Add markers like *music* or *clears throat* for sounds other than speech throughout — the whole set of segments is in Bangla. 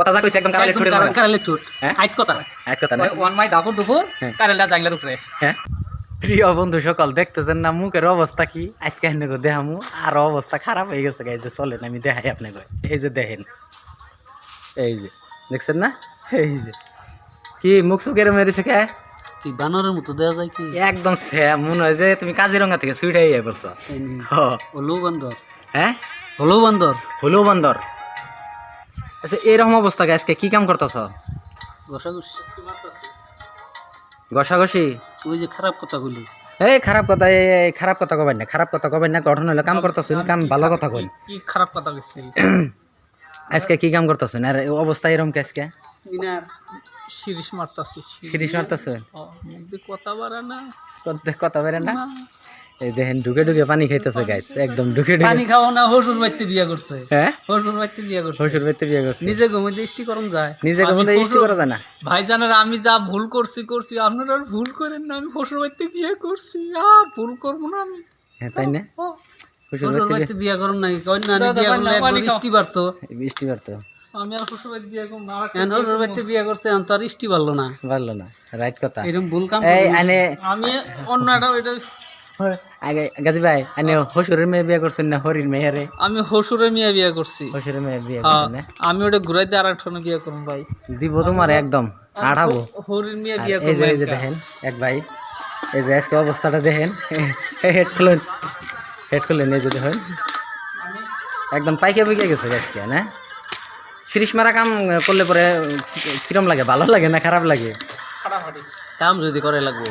কথা যা কইছে একদম কারালে কারালে ঠোঁট হ্যাঁ? আইট কথা। এক কথা না? ওয়ান মাই দাপুর দুপুর হ্যাঁ। কারেলটা জাংলার উপরে। হ্যাঁ? প্রিয় বন্ধু সকল দেখতেছেন না মুখের অবস্থা কি? আজকে হেনে গো দেখামু আর অবস্থা খারাপ হয়ে গেছে গাই যে চলেন আমি দেখাই আপনাকে। এই যে দেখেন এই যে দেখছেন না? এই যে কি মুখ সুখের মেরেছে কে? কি বানরের মতো দেওয়া যায় কি? একদম স্যাম মনে হয় যে তুমি কাজিরঙ্গা থেকে সুইটাই আই পড়ছো। হলো বান্দর হ্যাঁ হলো বান্দর হলো বন্দর আচ্ছা এরকম অবস্থা আজকে কি কাম করতেছ? ঘষাঘষি। ঘষাঘষি? ওই যে খারাপ কথা কইলি। এই খারাপ কথা এই খারাপ কথা কবেন না খারাপ কথা কবেন না গঠন হলে কাম করতেছেন কাম ভালো কথা কই কি খারাপ কথা কইছি? *clears throat* আজকে কি কাম করতেছেন? আর এই অবস্থা এরকম কে আজকে? মিনার শিরিষ মারতাছি সিরিজ মারতেছেন মুখে কথা বাড়া না। কথা- বেরেন না। এই দেখেন ঢুকে ঢুকে পানি খাইতেছে গাইস একদম ঢুকে ঢুকে। পানি খাওয়া না হসুর বিয়া করছে। হ্যাঁ? হসুর বিয়া করছে। বিয়ে করছে। নিজে ঘুমে দৃষ্টি করণ যায়। নিজে করা যায় না। ভাই জানার আমি যা ভুল করছি করছি আপনারা আর ভুল করেন না আমি শ্বশুর বাড়িতে বিয়ে করছি। আর ভুল করব না আমি। হ্যাঁ তাই না? বিয়ে করুন কই না বিয়ে করলে একবার ইষ্টি বাড়তো। আমি আর বাড়িতে বিয়ে করব না বাড়িতে বিয়ে করছে এখন তো আর ইষ্টি বাড়লো না। না রাইট কথা। এরকম ভুল কাম এই আমি অন্য একটা এটা আগে গাজী ভাই আনে হসুরের মেয়ে বিয়ে করছেন না হরির মেয়ে রে? আমি হসুরে মিয়া বিয়ে করছি। হসুরের মেয়ে বিয়ে হ্যাঁ, করছেন না? আমি ওটা ঘুরাইতে আর একটা বিয়ে করুন ভাই। দিব তোমার একদম আঠাবো হরির মিয়া বিয়ে এই এই যে দেখেন এক ভাই এই যে আজকে অবস্থাটা দেখেন হেড খুলেন হেড খুলেন এই যে দেখেন। একদম পাইকে পাইকে গেছে আজকে না? শিরিষ মারা কাম করলে পরে কিরম লাগে ভালো লাগে না খারাপ লাগে? কাম যদি করে লাগবো।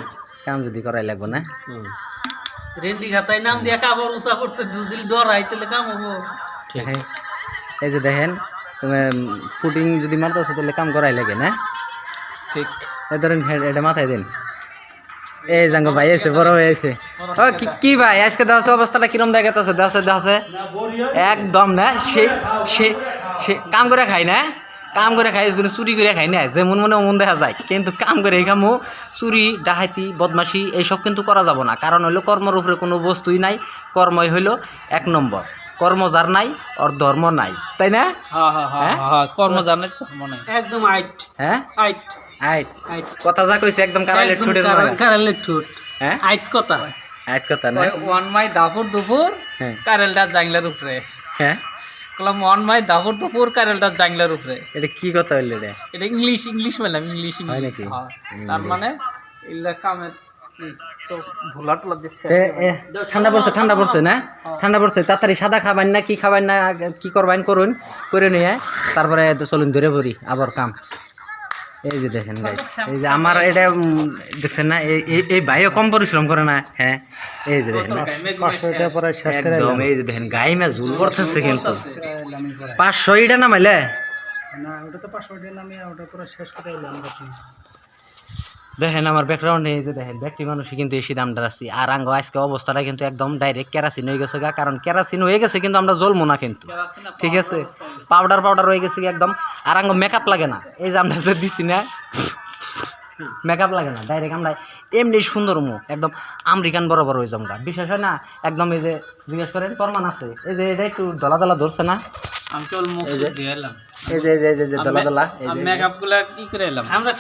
কাম যদি করাই লাগবে না? রেন্ডি খাতায় নাম দিয়া কাপড় উঁচা করতে যদি ডরাই তাহলে কাম হব হ্যাঁ। এই যে দেখেন তুমি পুটিং যদি মারতেছো তাহলে কাম করাই লাগে না? ঠিক। ধরেন এটা মাথায় দিন। এই জাঙ্গ ভাই এসে বড় হয়ে এসে ও কি- কি ভাই আজকে দেওয়া অবস্থাটা কিরম দেখাতেছে দেওয়া দেওয়া একদম না? সে সে কাম করে খাই না? কাম করে খাই কোনো চুরি করে খাই না যেমন মনে মন দেখা যায়। কিন্তু কাম করে এই কামও চুরি ডাহাতি বদমাশি এইসব কিন্তু করা যাব না। কারণ হইল কর্মের উপরে কোনো বস্তুই নাই কর্মই হইল এক নম্বর। কর্ম যার নাই ওর ধর্ম নাই তাই না? হ্যাঁ হ্যাঁ হ্যাঁ? কর্ম জানে তো মনে একদম আইট। হ্যাঁ? আইট। আইট। আইট। কথা যা কইছে একদম কারালে ঠুটের মতো। কারেলের ঠোঁট হ্যাঁ? আইট কথা। আইট কথা না? ওয়ান মাই দাপুর দুপুর হ্যাঁ। কারেলটা জাংলার উপরে। হ্যাঁ? কলাম মাই দুপুর কারেলটা জাংলার উপরে। এটা কি কথা হইল রে? এটা ইংলিশ ইংলিশ বললাম ইংলিশ হয় নাকি? হ্যাঁ। তার মানে ইল্লা কামের ঠান্ডা পড়ছে ঠান্ডা পড়ছে না? ঠান্ডা পড়ছে তাড়াতাড়ি সাদা খাবেন না কি খাবেন না কি করবেন করুন করে নিয়ে তারপরে চলুন ধরে পড়ি আবার কাম। এই যে দেখেন গাইস এই যে আমার এটা দেখছেন না? এই এই- ভাইও কম পরিশ্রম করে না হ্যাঁ? এই যে দেখেন একদম এই যে দেখেন গাই মা ঝুল করতেছে কিন্তু। পাঁচশো ইটা নামাইলে? দেখেন আমার ব্যাকগ্রাউন্ডে এই যে দেখেন ব্যক্তি মানুষই কিন্তু এসি দামটা আসছি আর আঙ্গ আজকে অবস্থাটা কিন্তু একদম ডাইরেক্ট কেরাসিন হয়ে গেছে গা কারণ কেরাসিন হয়ে গেছে কিন্তু আমরা জ্বলবো না কিন্তু। ঠিক আছে? পাউডার পাউডার হয়ে গেছে একদম। আর আঙ্গ মেকআপ লাগে না। এই যে আমরা যে দিছি না মেকআপ লাগে না ডাইরেক্ট আমরা এমনি সুন্দর মুখ একদম আমেরিকান বরাবর হয়ে যাব গা। বিশেষ হয় না? একদম এই যে জিজ্ঞেস করেন প্রমাণ আছে। এই যে এটা একটু দলা দলা ধরছে না? এই যে- এই যে এই যে দলা দলা এই যে মেকআপগুলা কি করে এলাম? আমরা